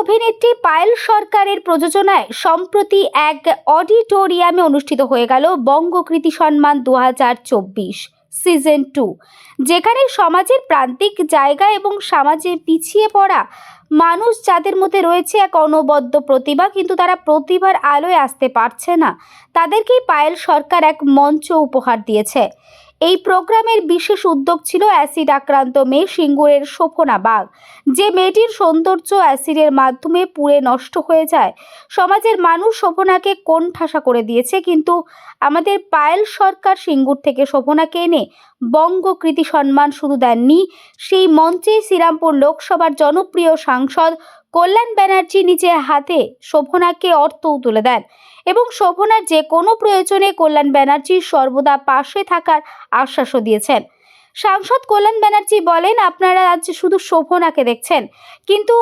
অভিনেত্রী পায়েল সরকারের প্রযোজনায় সম্প্রতি এক অডিটোরিয়ামে অনুষ্ঠিত হয়ে গেল বঙ্গকৃতি সম্মান দু সিজন টু, যেখানে সমাজের প্রান্তিক জায়গা এবং সমাজে পিছিয়ে পড়া মানুষ যাদের মধ্যে রয়েছে এক অনবদ্য প্রতিভা, কিন্তু তারা প্রতিভার আলোয় আসতে পারছে না। তাদেরকেই পায়েল সরকার এক মঞ্চ উপহার দিয়েছে। এই প্রোগ্রামের বিশেষ উদ্যোগ ছিল অ্যাসিড আক্রান্ত মেয়ে সিঙ্গুরের শোভনা বাঘ যে মেয়েটির সৌন্দর্য অ্যাসিডের মাধ্যমে পুড়ে নষ্ট হয়ে যায়, সমাজের মানুষ শোভনাকে কোণঠাসা করে দিয়েছে? কিন্তু আমাদের পায়েল সরকার সিঙ্গুর থেকে শোভনাকে এনে বঙ্গকৃতি সম্মান শুধু দেননি, সেই মঞ্চে শ্রীরামপুর লোকসভার জনপ্রিয় সাংসদ কল্যাণ ব্যানার্জি নিজে হাতে শোভনাকে অর্থও তুলে দেন এবং শোভনার যে কোনো প্রয়োজনে কল্যাণ ব্যানার্জি সর্বদা পাশে থাকার আশ্বাসও দিয়েছেন। সাংসদ কল্যাণ ব্যানার্জি বলেন, আপনারা আজ শুধু শোভনাকে দেখছেন, কিন্তু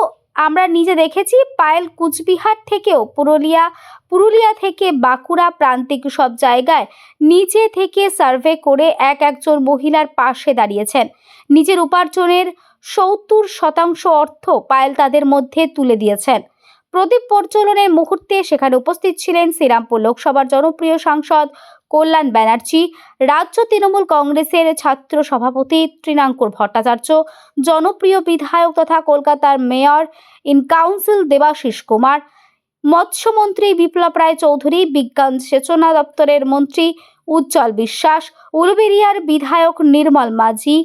আমরা নিজে দেখেছি পায়েল কুচবিহার থেকেও পুরুলিয়া পুরুলিয়া থেকে বাঁকুড়া প্রান্তিক সব জায়গায় নিচে থেকে সার্ভে করে এক একজন মহিলার পাশে দাঁড়িয়েছেন। নিজের উপার্জনের সত্তর শতাংশ অর্থ পায়েল তাদের মধ্যে তুলে দিয়েছেন। প্রদীপ প্রজ্বলনের মুহূর্তে সেখানে উপস্থিত ছিলেন শ্রীরামপুর লোকসভার জনপ্রিয় সাংসদ কল্যাণ ব্যানার্জি, রাজ্য তৃণমূল কংগ্রেসের ছাত্র সভাপতি তৃণাঙ্কুর ভট্টাচার্য, জনপ্রিয় বিধায়ক তথা কলকাতার mayor in council Debashis Kumar, মৎস্যমন্ত্রী Biplab Roy Chowdhury, বিজ্ঞান সেচনা দপ্তরের মন্ত্রী উজ্জ্বল বিশ্বাস, উলবেরিয়ার বিধায়ক নির্মল মাঝি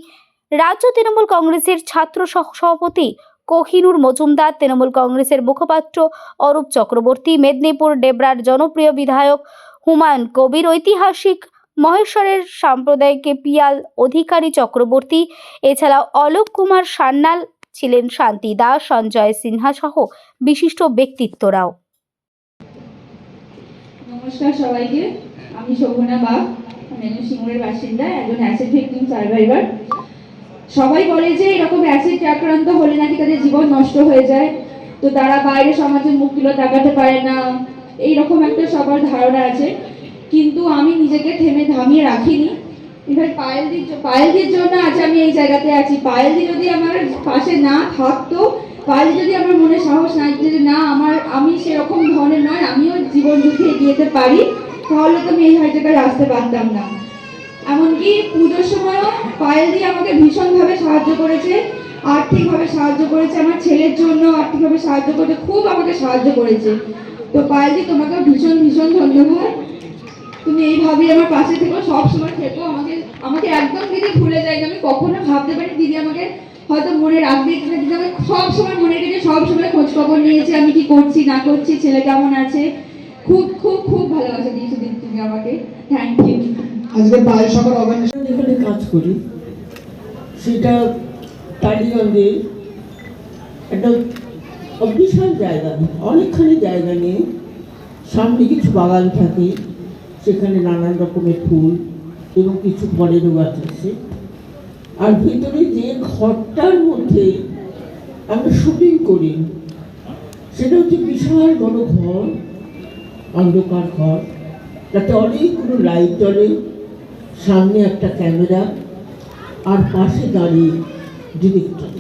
রাজ্য তৃণমূল কংগ্রেসের ছাত্র সভাপতি কোহিনুর মজুমদার, তৃণমূল কংগ্রেসের মুখপাত্র অরূপ চক্রবর্তী, মেদিনীপুর ডেবরার জনপ্রিয় বিধায়ক হুমায়ুন কবির, ঐতিহাসিক মহেশ্বরের সাম্প্রদায়িক পিয়াল অধিকারী চক্রবর্তী, এছাড়াও অলোক কুমার সান্যাল ছিলেন শান্তি দাস সঞ্জয় সিনহা সহ বিশিষ্ট ব্যক্তিত্বরাও। নমস্কার সবাইকে, আমি শোভনা বাগ, আমি সিঙ্গুরের বাসিন্দা, একজন অ্যাসিড ভিকটিম সার্ভাইভার। সবাই বলে যে এরকম অ্যাসিড আক্রান্ত হলে নাকি তাদের জীবন নষ্ট হয়ে যায়। তো তারা বাইরে সমাজের মুখ তুলে তাকাতে পারে না। এইরকম একটা সবার ধারণা আছে। কিন্তু আমি নিজেকে থেমে থামিয়ে রাখিনি। ইনফ্যাক্ট পায়েলদির পায়েলদির জন্য আজ আমি এই জায়গাতে আছি। পায়েলদি যদি আমার পাশে না থাকতো, পায়েলদি যদি আমার মনে সাহস না যে না, আমার, আমি সেরকম ধরনের নয়, আমিও জীবন যুদ্ধে এগিয়ে যেতে পারি, তাহলে তো আমি এই জায়গায় আসতে পারতাম না। এমনকি পুজোর সময়ও পায়েল দিয়ে আমাকে ভীষণভাবে সাহায্য করেছে, আর্থিকভাবে সাহায্য করেছে, আমার ছেলের জন্য আর্থিকভাবে সাহায্য করেছে খুব আমাকে সাহায্য করেছে। তো পায়েল দি তোমাকে ভীষণ ভীষণ ধন্যবাদ। তুমি এইভাবেই আমার পাশে থেকো, সব সময় থেকো। আমাকে আমাকে একদম দিদি ভুলে যায়নি, আমি কখনো ভাবতে পারি দিদি আমাকে হয়তো মনে রাখবে কিনা, দিদি আমাকে সব সময় মনে রেখে সব সময় খোঁজ খবর নিয়েছে, আমি কি করছি, না করছি, ছেলে কেমন আছে? খুব খুব খুব ভালোবাসা দিয়েছ দিদি তুমি আমাকে। থ্যাংক ইউ আজকে পায়েল সকাল অর্গানাইজেশন কাজ করি। সেটা টালিগঞ্জে একটা বিশাল জায়গা অনেকখানি জায়গা নিয়ে সামনে কিছু বাগান থাকে, সেখানে নানান রকমের ফুল এবং কিছু ফলেরও গাছ আছে। আর ভিতরে যে ঘরটার মধ্যে আমরা শুটিং করি, সেটা হচ্ছে বিশাল বড় ঘর, অন্ধকার ঘর। তাতে অনেকগুলো লাইট জ্বলে, সামনে একটা ক্যামেরা আর পাশে দাঁড়িয়ে ডিরেক্টর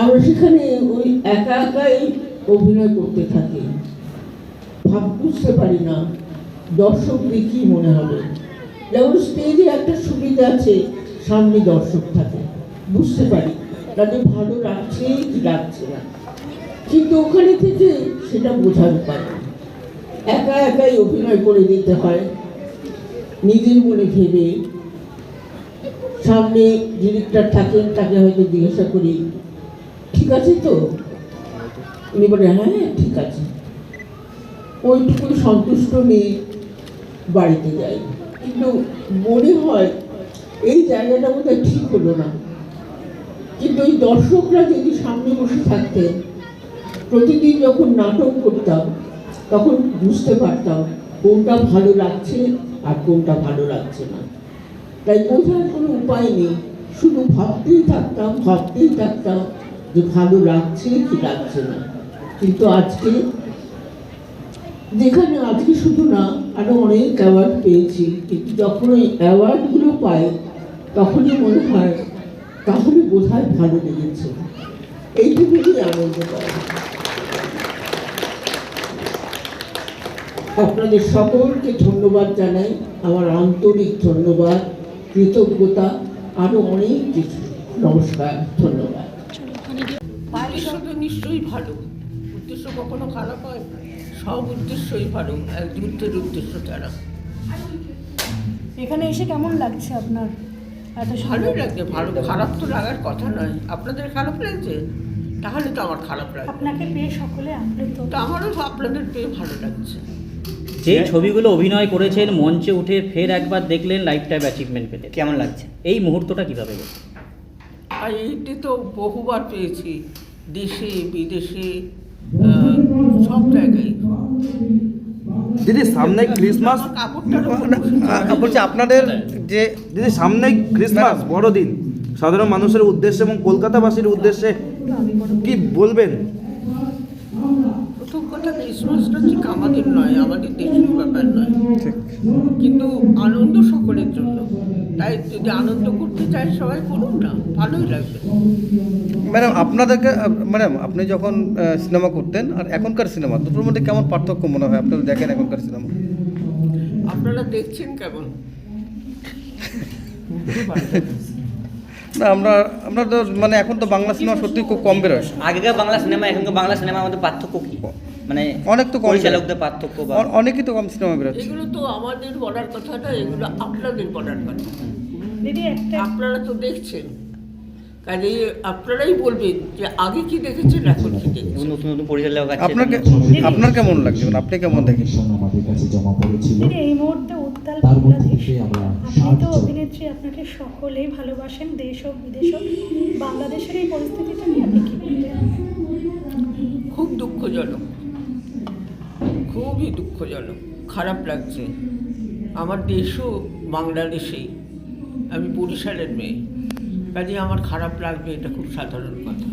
আমরা সেখানে ওই একা একাই অভিনয় করতে থাকি। ভাব বুঝতে পারি না দর্শকদের কি মনে হবে। যেমন স্টেজে একটা সুবিধা আছে, সামনে দর্শক থাকে। বুঝতে পারি, তাদের ভালো লাগছে কি লাগছে না। কিন্তু ওখানে থেকে সেটা বোঝার উপায় একা একাই অভিনয় করে দিতে হয়। নিজের মনে ভেবে সামনে ডিরেক্টর থাকেন, তাকে হয়তো জিজ্ঞাসা করি, ঠিক আছে তো? উনি বলে হ্যাঁ ঠিক আছে। ওইটুকু সন্তুষ্ট নিয়ে বাড়িতে যাই। কিন্তু মনে হয় এই জায়গাটা বোধহয় ঠিক হলো না। কিন্তু ওই দর্শকরা যদি সামনে বসে থাকতেন, প্রতিদিন যখন নাটক করতাম, তখন বুঝতে পারতাম কোনটা ভালো লাগছে আর কোনটা ভালো লাগছে না। তাই বোঝার কোনো উপায় নেই। শুধু ভাবতেই থাকতাম ভাবতেই থাকতাম যে ভালো লাগছে কি লাগছে না। কিন্তু আজকে যেখানে আজকে শুধু না, আরও অনেক অ্যাওয়ার্ড পেয়েছি। কিন্তু যখন ওই অ্যাওয়ার্ডগুলো পাই, তখনই মনে হয় তাহলে বোধহয় ভালো লেগেছে। এইটুকুই আনন্দ পাই। আপনাদের সকলকে ধন্যবাদ জানাই। আমার আন্তরিক ধন্যবাদ। কৃতজ্ঞতা আরও অনেক কিছু। নমস্কার ধন্যবাদ। নিশ্চয়ই ভালো। উদ্দেশ্য কখনো খারাপ হয়? সব উদ্দেশ্যই ভালো এক যুদ্ধের উদ্দেশ্য ছাড়া। এখানে এসে কেমন লাগছে আপনার? এত ভালোই লাগছে ভালো। খারাপ তো লাগার কথা নয়। আপনাদের খারাপ লাগছে? তাহলে তো আমার খারাপ লাগবে। আপনাকে পেয়ে সকলে আপ্লুত তো আমারও আপনাদের পেয়ে ভালো লাগছে। যে ছবিগুলো অভিনয় করেছেন মঞ্চে উঠে ফের একবার দেখলেন লাইফ টাইম অ্যাচিভমেন্ট পেতে। কেমন লাগছে? এই মুহূর্তটা কীভাবে আর এইটি তো বহুবার পেয়েছি দেশে বিদেশে সব জায়গায়। দিদি সামনে ক্রিসমাস বলছি আপনাদের যে দিদি সামনে ক্রিসমাস বড়দিন। সাধারণ মানুষের উদ্দেশ্যে এবং কলকাতাবাসীর উদ্দেশ্যে কি বলবেন? ক্রিসমাসটা ঠিক আমাদের নয় আমাদের দেশের ব্যাপার নয়। কিন্তু আনন্দ সকলের জন্য। তাই যদি আনন্দ করতে চায় সবাই করুন না ভালোই লাগবে। ম্যাডাম আপনাদেরকে ম্যাডাম আপনি যখন সিনেমা করতেন আর এখনকার সিনেমা দুটোর মধ্যে কেমন পার্থক্য মনে হয়? আপনারা দেখেন এখনকার সিনেমা। আপনারা দেখছেন কেমন? না আমরা আমরা তো মানে এখন তো বাংলা সিনেমা সত্যি খুব কম বেরোয় আগেকার বাংলা সিনেমা এখনকার বাংলা সিনেমার মধ্যে পার্থক্য কি? মানে অনেক তো কম পরিচালকদের পার্থক্য বা অনেকই তো কম সিনেমা বেরোচ্ছে। এগুলো তো আমাদের বলার কথা না এগুলো আপনাদের বলার কথা। দিদি একটা আপনারা তো দেখছেন। কাজে আপনারাই বলবেন যে আগে কি দেখেছেন এখন কি দেখছেন। নতুন নতুন পরিচালক আছে আপনাকে আপনার কেমন লাগছে? মানে আপনি কেমন দেখেন? আমাদের কাছে জমা পড়েছিল। এই মুহূর্তে উত্তাল বাংলাদেশ আপনি তো অভিনেত্রী আপনাকে সকলেই ভালোবাসেন দেশ হোক বিদেশ হোক। বাংলাদেশের এই পরিস্থিতিটা নিয়ে আপনি কি বলবেন? খুব দুঃখজনক। খুবই দুঃখজনক খারাপ লাগছে। আমার দেশও বাংলাদেশেই আমি বরিশালের মেয়ে। কাজে আমার খারাপ লাগবে এটা খুব সাধারণ কথা।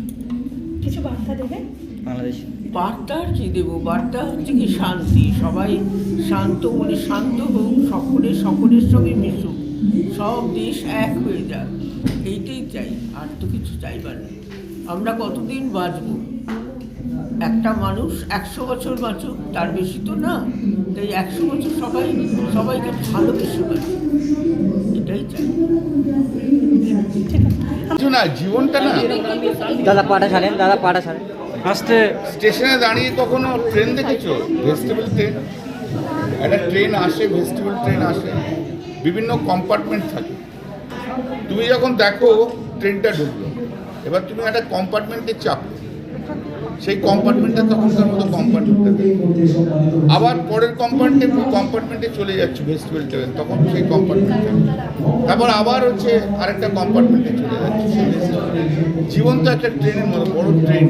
কিছু বার্তা দেবেন বাংলাদেশ। বার্তা আর কি দেবো? বার্তা হচ্ছে কি শান্তি। সবাই শান্ত মনে শান্ত হোক সকলে সকলের সঙ্গে মিশুক। সব দেশ এক হয়ে যাক। এইটাই চাই আর তো কিছু চাইবার নেই। আমরা কতদিন বাঁচবো? একটা মানুষ একশো বছর বাঁচুক তার বেশি তো না। তাই একশো বছর সবাই সবাইকে ভালোবেসে বাঁচুক। এটাই চাই। না জীবনটা না। দাদা পাটা ছাড়েন দাদা পাটা ছাড়েন। ফার্স্টে স্টেশনে দাঁড়িয়ে কখনো ট্রেন দেখেছ? Vegetable train? একটা ট্রেন আসে ভেজিটেবল ট্রেন আসে। বিভিন্ন কম্পার্টমেন্ট থাকে। তুমি যখন দেখো ট্রেনটা ঢুকলো। এবার তুমি একটা কম্পার্টমেন্টে চাপো সেই কম্পার্টমেন্টটা তখনকার মতো কম্পার্টমেন্টটা আবার পরের কম্পার্টমেন্টে কম্পার্টমেন্টে চলে যাচ্ছে ভেজিটেবল ট্রেন তখন সেই কম্পার্টমেন্টে তারপর আবার হচ্ছে আরেকটা কম্পার্টমেন্টে চলে যাচ্ছে জীবন তো একটা ট্রেনের মতো বড় ট্রেন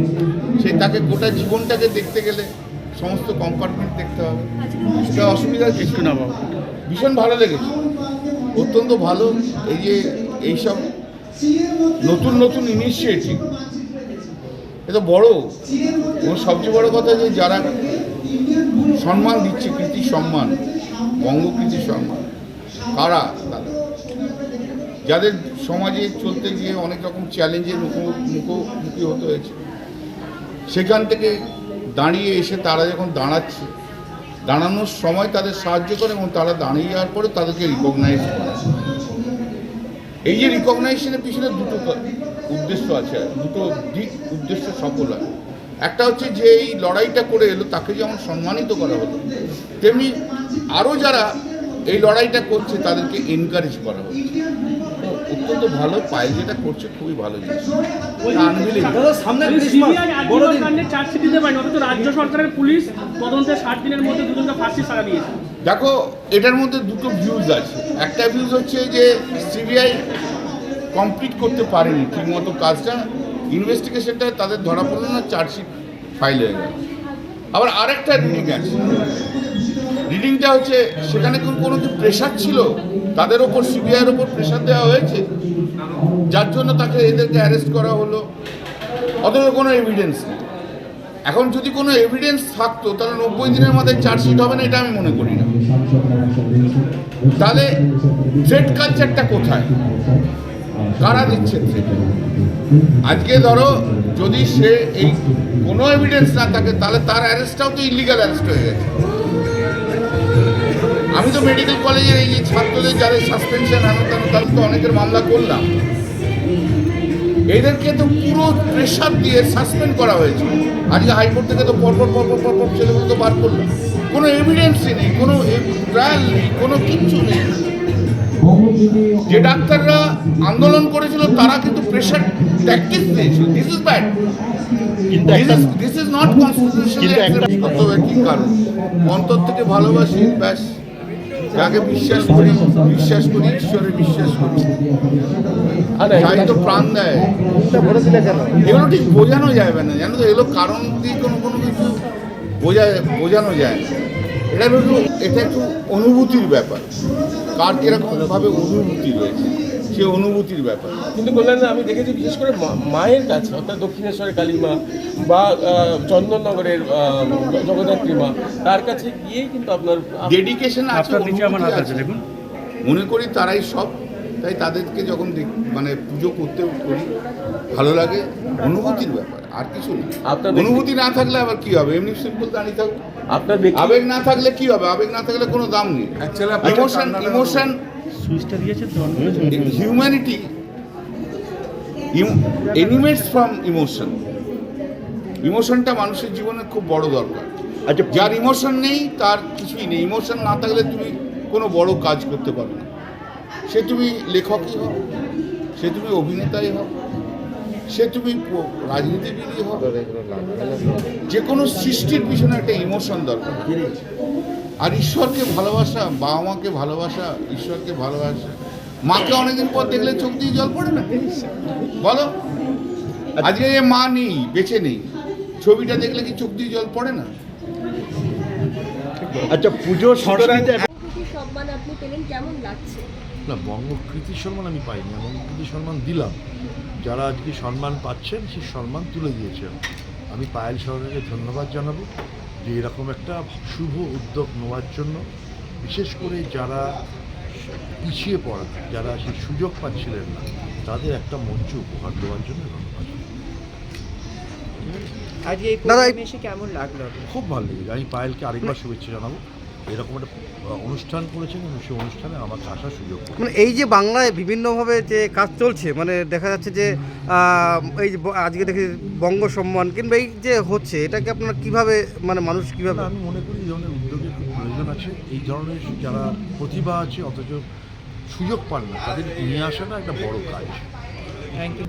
সেই তাকে গোটা জীবনটাকে দেখতে গেলে সমস্ত কম্পার্টমেন্ট দেখতে হবে। সেটা অসুবিধা কিছু না বাবা ভীষণ ভালো লেগেছে। অত্যন্ত ভালো। এই যে এইসব নতুন নতুন ইনিশিয়েটিভ এ তো বড়। এবং সবচেয়ে বড় কথা যে যারা সম্মান দিচ্ছে কৃতি সম্মান বঙ্গকৃতি সম্মান, কারা তারা যাদের সমাজে চলতে গিয়ে অনেক রকম চ্যালেঞ্জের মুখো- মুখোমুখি হতে হয়েছে, সেখান থেকে দাঁড়িয়ে এসে তারা যখন দাঁড়াচ্ছে, দাঁড়ানোর সময় তাদের সাহায্য করে এবং তারা দাঁড়িয়ে যাওয়ার পরে তাদেরকে রিকগনাইজ করে। এই যে রিকগনাইজেশনের পিছনে দুটো উদ্দেশ্য আছে দুটো দিক উদ্দেশ্য সফল হয়। একটা হচ্ছে যে এই লড়াইটা করে এলো তাকে যেমন সম্মানিত করা হলো তেমনি আরও যারা এই লড়াইটা করছে তাদেরকে এনকারেজ করা হচ্ছে অত্যন্ত ভালো পায়ে যেটা করছে খুবই ভালো জিনিস। দেখো এটার মধ্যে দুটো ভিউজ আছে। একটা ভিউজ হচ্ছে যে সিবিআই কমপ্লিট করতে পারেনি ঠিকমতো কাজটা। ইনভেস্টিগেশনটা তাদের ধরা পড়ল না চার্জশিট ফাইল হয়ে গেল। আবার আরেকটা রিডিং আছে। রিডিংটা হচ্ছে, সেখানে কোন কি প্রেশার ছিল, তাদের ওপর সিবিআইয়ের ওপর প্রেশার দেওয়া হয়েছে, যার জন্য তাকে এদেরকে অ্যারেস্ট করা হলো। অথচ কোনো এভিডেন্স নেই। এখন যদি কোনো এভিডেন্স থাকতো, তাহলে নব্বই দিনের মাথায় চার্জশিট হবে না, এটা আমি মনে করি না। তাহলে থ্রেড কালচারটা কোথায়? কারা দিচ্ছে ট্রেন আজকে ধরো, যদি সে এই কোনো এভিডেন্স না থাকে, তাহলে তার অ্যারেস্টটাও তো ইলিগাল অ্যারেস্ট হয়ে গেছে। আমি তো মেডিকেল কলেজের এই যে ছাত্রদের যাদের সাসপেনশন আনো তাদের তো অনেকের মামলা করলাম। এদেরকে তো পুরো প্রেশার দিয়ে সাসপেন্ড করা হয়েছে। আজকে হাইকোর্ট থেকে তো পরপর পরপর পরপর ছেলেগুলো তো বার করল। কোনো এভিডেন্সই নেই, কোনো ট্রায়াল নেই, কোনো কিচ্ছু নেই। যে ডাক্তাররা আন্দোলন করেছিল তারা কিন্তু প্রেশার ট্যাকটিক্স দিয়েছিল। This is bad this is not constitutionally কি কারণ? অন্তর থেকে ভালোবাসি ব্যাস। যাকে বিশ্বাস করি বিশ্বাস করি ঈশ্বরে বিশ্বাস করি। তাই তো প্রাণ দেয়। এগুলো ঠিক বোঝানো যাবে না। জানো তো এগুলো কারণ দিয়ে কোনো কোনো কিছু বোঝা বোঝানো যায়। না এটা একটু এটা একটু অনুভূতির ব্যাপার। কার কিরকমভাবে অনুভূতি রয়েছে সে অনুভূতির ব্যাপার। কিন্তু কল্যাণ আমি দেখেছি বিশেষ করে মা- মায়ের কাছে অর্থাৎ দক্ষিণেশ্বরের কালীমা বা চন্দননগরের জগদ্ধাত্রী মা তার কাছে গিয়েই কিন্তু আপনার ডেডিকেশন আছে অনুভূতি আছে। মনে করি তারাই সব তাই তাদেরকে যখন দেখ- মানে পুজো করতে করি ভালো লাগে। অনুভূতির ব্যাপার আর কিছু না। আপনার অনুভূতি না থাকলে আবার কি হবে? এমনি সিম্পল দাঁড়িয়ে থাকব আপনার আবেগ না থাকলে কি হবে? আবেগ না থাকলে কোনো দাম নেই। ইমোশন ইমোশন সুইচটা দিয়েছে হিউম্যানিটি এনিমেটস ফ্রম ইমোশন ইমোশনটা মানুষের জীবনে খুব বড় দরকার। আচ্ছা যার ইমোশন নেই তার কিছুই নেই। ইমোশন না থাকলে তুমি কোনো বড় কাজ করতে পারবে না। সে তুমি লেখকই হও সে তুমি অভিনেতাই হও সে তুমি রাজনীতিবিদই হও। যে কোনো সৃষ্টির পিছনে একটা ইমোশন দরকার। আর ঈশ্বরকে ভালোবাসা বাবা মাকে ভালোবাসা ঈশ্বরকে ভালোবাসা। মাকে অনেকদিন পর দেখলে চোখ দিয়ে জল পড়ে না? বলো? আজকে যে মা নেই বেঁচে নেই ছবিটা দেখলে কি চোখ দিয়ে জল পড়ে না? আচ্ছা পুজো সংস্কৃতি সম্মান আপনি পেলেন কেমন লাগছে? না বঙ্গকৃতি সম্মান আমি পাইনি বঙ্গকৃতি সম্মান দিলাম। যারা আজকে সম্মান পাচ্ছেন সেই সম্মান তুলে দিয়েছেন। আমি পায়েল সরকারকে ধন্যবাদ জানাব যে এরকম একটা শুভ উদ্যোগ নেওয়ার জন্য বিশেষ করে যারা পিছিয়ে পড়া যারা সেই সুযোগ পাচ্ছিলেন না তাদের একটা মঞ্চ উপহার দেওয়ার জন্য ধন্যবাদ। আজকে এই কেমন লাগল? খুব ভালো লেগেছে। আমি পায়েলকে আরেকবার শুভেচ্ছা জানাব। এরকম একটা অনুষ্ঠান করেছেন এবং সেই অনুষ্ঠানে আমাকে আসার সুযোগ মানে এই যে বাংলায় বিভিন্নভাবে যে কাজ চলছে মানে দেখা যাচ্ছে যে এই যে আজকে দেখি বঙ্গ সম্মান কিংবা এই যে হচ্ছে এটাকে আপনার কীভাবে মানে মানুষ কীভাবে আমি মনে করি এই ধরনের উদ্যোগের খুব প্রয়োজন আছে। এই ধরনের যারা প্রতিভা আছে অথচ সুযোগ পান না তাদের নিয়ে আসাটা একটা বড় কাজ। থ্যাংক ইউ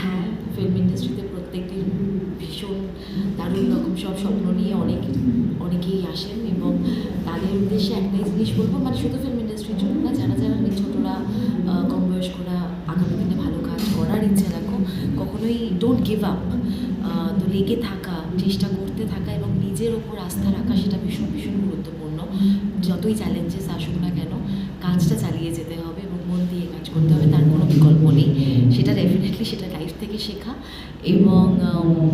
হ্যাঁ ফিল্ম ইন্ডাস্ট্রিতে প্রত্যেকদিন ভীষণ দারুণ রকম সব স্বপ্ন নিয়ে অনেক অনেকেই আসেন এবং তাদের উদ্দেশ্যে একটাই জিনিস বলব মানে শুধু ফিল্ম ইন্ডাস্ট্রির জন্য না, যারা যারা ছোটরা কম বয়স্করা আগামী দিনে ভালো কাজ করার ইচ্ছে রাখো, কখনোই ডোন্ট গিভ আপ তো লেগে থাকা, চেষ্টা করতে থাকা এবং নিজের ওপর আস্থা রাখা সেটা ভীষণ ভীষণ গুরুত্বপূর্ণ। যতই চ্যালেঞ্জেস আসুক না কেন, কাজটা চালিয়ে যেতে হবে এবং মন দিয়ে কাজ করতে হবে, তার কোনো বিকল্প নেই। সেটা সেটা লাইফ থেকে শেখা এবং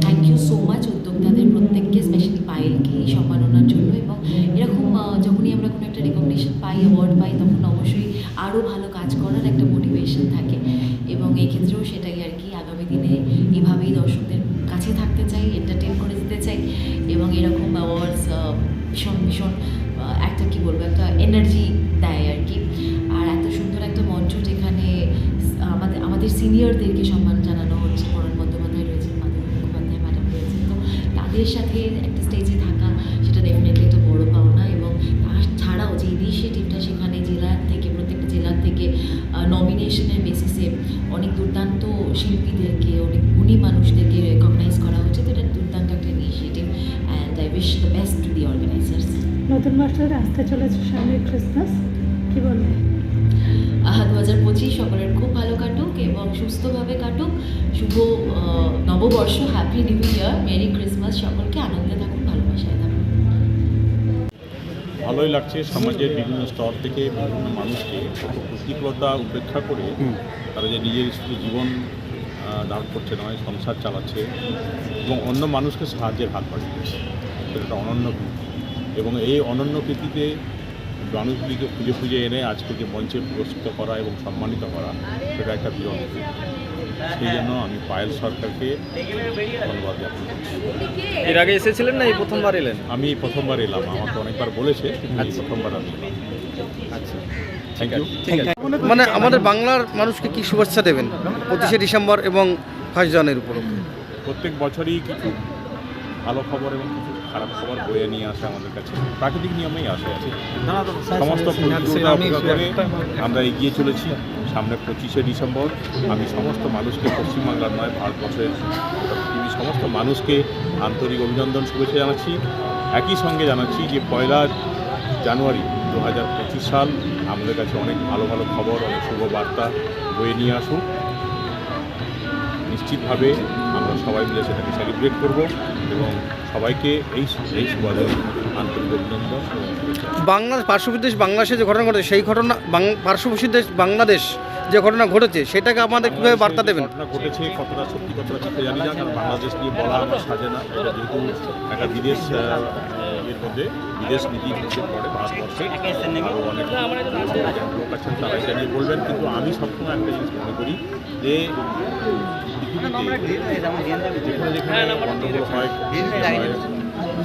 থ্যাংক ইউ সো মাচ উদ্যোক্তাদের প্রত্যেককে স্পেশালি পায়েলকে এই সম্মাননার জন্য এবং এরকম যখনই আমরা কোনো একটা রেকগনিশন পাই অ্যাওয়ার্ড পাই, তখন অবশ্যই আরও ভালো কাজ করার একটা মোটিভেশন থাকে এবং এই ক্ষেত্রেও সেটাই আর কি আগামী দিনে এভাবেই দর্শকদের কাছে থাকতে চাই এন্টারটেন করে দিতে চাই এবং এরকম অ্যাওয়ার্ডস ভীষণ ভীষণ একটা কি বলব, একটা এনার্জি দেয় আর কি। আর এত সুন্দর একটা মঞ্চ আমাদের সিনিয়রদেরকে সম্মান জানানো হচ্ছে। পরাণ বন্দ্যোপাধ্যায় রয়েছেন, মাধবী মুখোপাধ্যায় ম্যাডাম রয়েছেন। তো তাদের সাথে একটা স্টেজে থাকা, সেটা ডেফিনেটলি একটা বড় পাওনা এবং তার ছাড়াও যে ইনিশিয়েটিভটা সেখানে জেলার থেকে, প্রত্যেকটা জেলার থেকে নমিনেশনের বেসিসে অনেক দুর্দান্ত শিল্পীদেরকে, অনেক গুণী মানুষদেরকে রেকগনাইজ করা হচ্ছে। তো এটা দুর্দান্ত একটা initiative and I wish the best to the organisers নতুন বছর আসতে চলেছে সামনে ক্রিসমাস কী বলবেন দু হাজার পঁচিশ সকলের খুব ভালো কাটুক এবং সুস্থভাবে কাটুক। শুভ নববর্ষ happy new year merry Christmas সকলকে আনন্দে থাকুন ভালোবাসায় থাকুন। ভালোই লাগছে সমাজের বিভিন্ন স্তর থেকে বিভিন্ন মানুষকে প্রতিকূলতা উপেক্ষা করে তারা যে নিজের জীবন দাঁড় করছে নয় সংসার চালাচ্ছে এবং অন্য মানুষকে সাহায্যের হাত বাড়িয়ে দিচ্ছে সেটা অনন্য কীর্তি। এবং এই অনন্য কীর্তিতে মানুষগুলিকে খুঁজে খুঁজে এনে আজকে যে মঞ্চে পুরস্কৃত করা এবং সম্মানিত করা সেটা একটা বিরল সেই জন্য আমি পায়েল সরকারকে ধন্যবাদ জ্ঞাপন করছি এর আগে এসেছিলেন না? এই প্রথমবার এলেন? আমি প্রথমবার এলাম আমাকে অনেকবার বলেছে কিন্তু এই প্রথমবার আমি এলাম। আচ্ছা। থ্যাংক ইউ মানে আমাদের বাংলার মানুষকে কি শুভেচ্ছা দেবেন পঁচিশে ডিসেম্বর এবং ফার্স্ট জানুয়ারির উপলক্ষে? প্রত্যেক বছরই কিছু ভালো খবর এবং কিছু খারাপ খবর বয়ে নিয়ে আসে আমাদের কাছে। প্রাকৃতিক নিয়মেই আসে। আছে সমস্ত করে আমরা এগিয়ে চলেছি। সামনে পঁচিশে ডিসেম্বর আমি সমস্ত মানুষকে পশ্চিমবাংলার নয় ভারতবর্ষের সমস্ত মানুষকে আন্তরিক অভিনন্দন শুভেচ্ছা জানাচ্ছি। একই সঙ্গে জানাচ্ছি যে পয়লা জানুয়ারি দু হাজার পঁচিশ সাল আমাদের কাছে অনেক ভালো ভালো খবর অনেক শুভ বার্তা বয়ে নিয়ে আসুক। নিশ্চিতভাবে সবাই মিলে সেটাকে সেলিব্রেট করব এবং সবাইকে এই এই সুবাদে আন্তরিক অভিনন্দন। বাংলাদেশ পার্শ্ববর্তী দেশ বাংলাদেশে যে ঘটনা ঘটেছে সেই ঘটনা পার্শ্ববর্তী দেশ বাংলাদেশ যে ঘটনা ঘটেছে সেটাকে আমাদের কীভাবে বার্তা দেবেন? ঘটনা ঘটেছে কতটা সত্যি কতটা মিথ্যে জানি না কারণ বাংলাদেশ নিয়ে বলা আমার সাজে না। এটা যেহেতু একটা বিদেশ এর মধ্যে বিদেশ নীতি মধ্যে পড়ে ভারতবর্ষে। আরও অনেক লোক আছেন তারা এটা নিয়ে বলবেন। কিন্তু আমি সবসময় একটা জিনিস মনে করি যে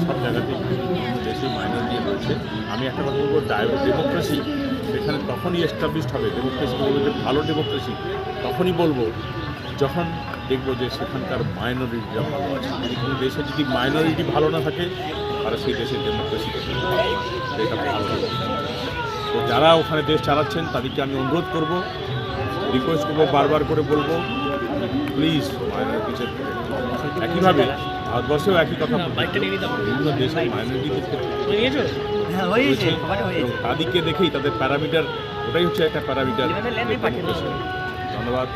সব জায়গাতেই দেশে মাইনরিটি রয়েছে। আমি একটা কথা বলব ডেমোক্রেসি সেখানে তখনই এস্টাবলিশড হবে ডেমোক্রেসি বলব যে ভালো ডেমোক্রেসি তখনই বলব যখন দেখব যে সেখানকার মাইনরিটিরা ভালো আছে কোনো দেশে যদি মাইনরিটি ভালো না থাকে তাহলে সেই দেশের ডেমোক্রেসি এটা ভালো। তো যারা ওখানে দেশ চালাচ্ছেন তাদেরকে আমি অনুরোধ করব রিকোয়েস্ট করব বারবার করে বলব প্লিজ একইভাবে ভারতবর্ষেও একই কথা বিভিন্ন দেশের মাইনরিটিদের ক্ষেত্রে তাদেরকে দেখেই তাদের প্যারামিটার ওটাই হচ্ছে একটা প্যারামিটার ধন্যবাদ।